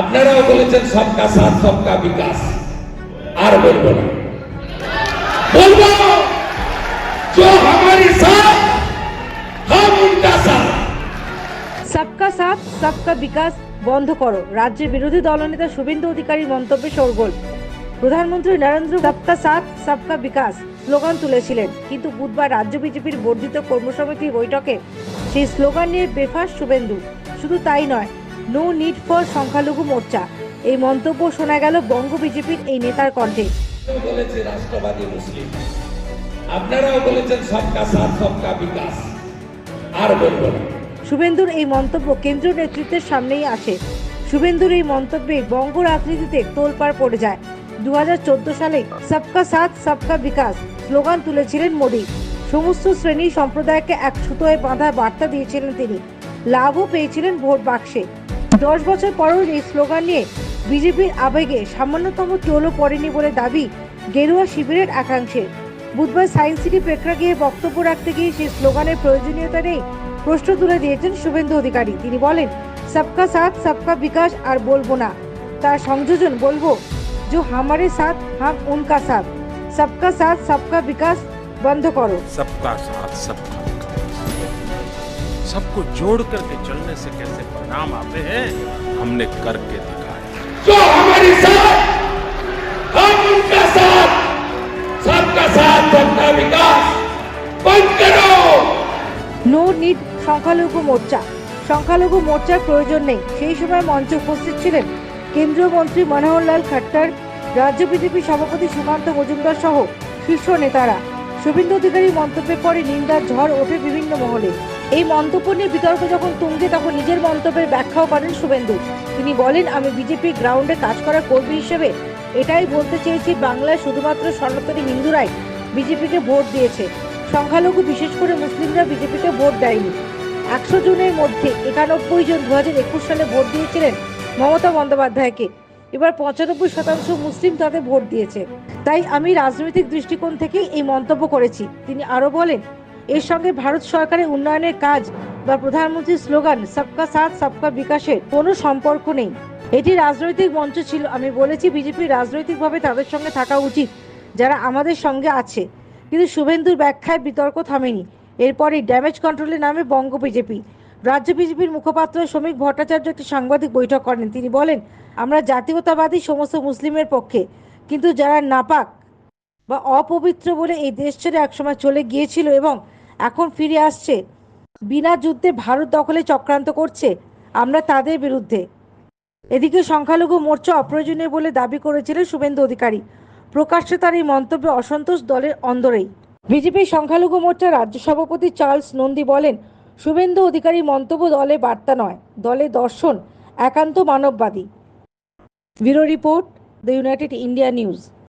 আপনারাও বলেছেন সবকা সাথ সবকা বিকাশ আর বলবো না বলবো जो हमारे साथ हम उनका साथ সবকা সাথ সবকা বিকাশ বন্ধ করো রাজ্যের বিরোধী দলনেতা শুভেন্দু অধিকারীর মন্তব্যে শোরগোল প্রধানমন্ত্রী নরেন্দ্র সবকা সাথ সবকা বিকাশ স্লোগান তুলেছিলেন কিন্তু বুধবার রাজ্য বিজেপির বর্ধিত কর্মসমিতির বৈঠকে সেই স্লোগান নিয়ে বেফাস শুভেন্দু শুধু তাই নয় নো নিড ফর সংখ্যালঘু মোর্চা। এই মন্তব্য শোনা গেল বঙ্গ বিজেপির এই নেতার কণ্ঠে। বলেছে রাষ্ট্রবাদী মুসলিম। আপনারাও বলেছেন সবকা সাথ সবকা বিকাশ। আর বলব না। শুভেন্দুর এই মন্তব্য কেন্দ্রীয় নেতৃত্বের সামনেই আসে। শুভেন্দুর এই মন্তব্যে বঙ্গ রাজনীতিতে তোলপাড় পড়ে যায়। দু হাজার চোদ্দ সালে সবকা সাথ সবকা বিকাশ স্লোগান তুলেছিলেন মোদী। সমস্ত শ্রেণি সম্প্রদায়কে এক সুতোয় বাঁধা বার্তা দিয়েছিলেন তিনি। লাভও পেয়েছিলেন ভোট বাক্সে। দশ বছর পরও এই স্লোগান নিয়ে বিজেপির আবেগে সামান্যতম টোলও পড়েনি বলে দাবি গেরুয়া শিবিরের একাংশের। বুধবার সায়েন্স সিটি প্রেক্ষাগৃহে বক্তব্য রাখতে গিয়ে সেই স্লোগানের প্রয়োজনীয়তা নেই প্রশ্ন তুলে দিয়েছেন শুভেন্দু অধিকারী। তিনি বলেন, সবকা সাথ, সবকা বিকাশ আর বলব না। তার সংযোজন বলব, যে হামারে সাথ, হাম উনকা সাথ। সবকা সাথ, সবকা বিকাশ বন্ধ করো। সবকা সাথ, সবকা सबको जोड़ करके चलने से कैसे परिणाम आते हैं हमने करके दिखाया जो हमारे साथ हम उनका साथ सबका साथ सबका विकास बंद करो নো নিড সংখ্যালঘু মোর্চা সংখ্যালঘু মোর্চার প্রয়োজন নেই সেই সময় মঞ্চে উপস্থিত ছিলেন কেন্দ্রীয় মন্ত্রী মনোহরলাল খাট্টার রাজ্য বিজেপি সভাপতি সুকান্ত মজুমদার সহ শীর্ষ নেতারা শুভেন্দু অধিকারীর মন্তব্যের পরে নিন্দার ঝড় ওঠে বিভিন্ন মহলে এই মন্তব্য নিয়ে বিতর্ক যখন তুঙ্গে, তখন নিজের মন্তব্যের ব্যাখ্যাও করেন শুভেন্দু। তিনি বলেন, আমি বিজেপি গ্রাউন্ডে কাজ করা কর্মী হিসেবে এটাই বলতে চেয়েছি, বাংলায় শুধুমাত্র সনাতনী হিন্দুরাই বিজেপিকে ভোট দিয়েছে। সংখ্যালঘু, বিশেষ করে মুসলিমরা বিজেপিকে ভোট দেয়নি। একশো জনের মধ্যে একানব্বই জন দু হাজার একুশ সালে ভোট দিয়েছিলেন মমতা বন্দ্যোপাধ্যায়কে। এবার পঁচানব্বই শতাংশ মুসলিম তাদের ভোট দিয়েছে। তাই আমি রাজনৈতিক দৃষ্টিকোণ থেকে এই মন্তব্য করেছি। তিনি আরও বলেন এর সঙ্গে ভারত সরকারের উন্নয়নের কাজ বা প্রধানমন্ত্রীর স্লোগান, সবকা সাথ, সবকা বিকাশের কোনো সম্পর্ক নেই। এটি রাজনৈতিক মঞ্চ ছিল। আমি বলেছি, বিজেপি রাজনৈতিকভাবে তাদের সঙ্গে থাকা উচিত, যারা আমাদের সঙ্গে আছে। কিন্তু শুভেন্দুর ব্যাখ্যায় বিতর্ক থামেনি। এরপরে ড্যামেজ কন্ট্রোলের নামে বঙ্গ বিজেপি। রাজ্য বিজেপির মুখপাত্র শ্রমিক ভট্টাচার্য একটি সাংবাদিক বৈঠক করেন। তিনি বলেন, আমরা জাতীয়তাবাদী সমস্ত মুসলিমের পক্ষে, কিন্তু যারা নাপাক বা অপবিত্র বলে এই দেশ ছেড়ে একসময় চলে গিয়েছিল এবং এখন ফিরে আসছে। বিনা যুদ্ধে ভারত দখলে চক্রান্ত করছে। আমরা তাদের বিরুদ্ধে। এদিকে সংখ্যালঘু মোর্চা অপ্রয়োজনীয় বলে দাবি করেছিলেন শুভেন্দু অধিকারী। প্রকাশ্যে তার এই মন্তব্যে অসন্তোষ দলের অন্দরেই। বিজেপি সংখ্যালঘু মোর্চা রাজ্য সভাপতি চার্লস নন্দী বলেন, শুভেন্দু অধিকারী মন্তব্য দলে বার্তা নয়, দলে দর্শন, একান্ত মানববাদী। Bureau report, the United India News.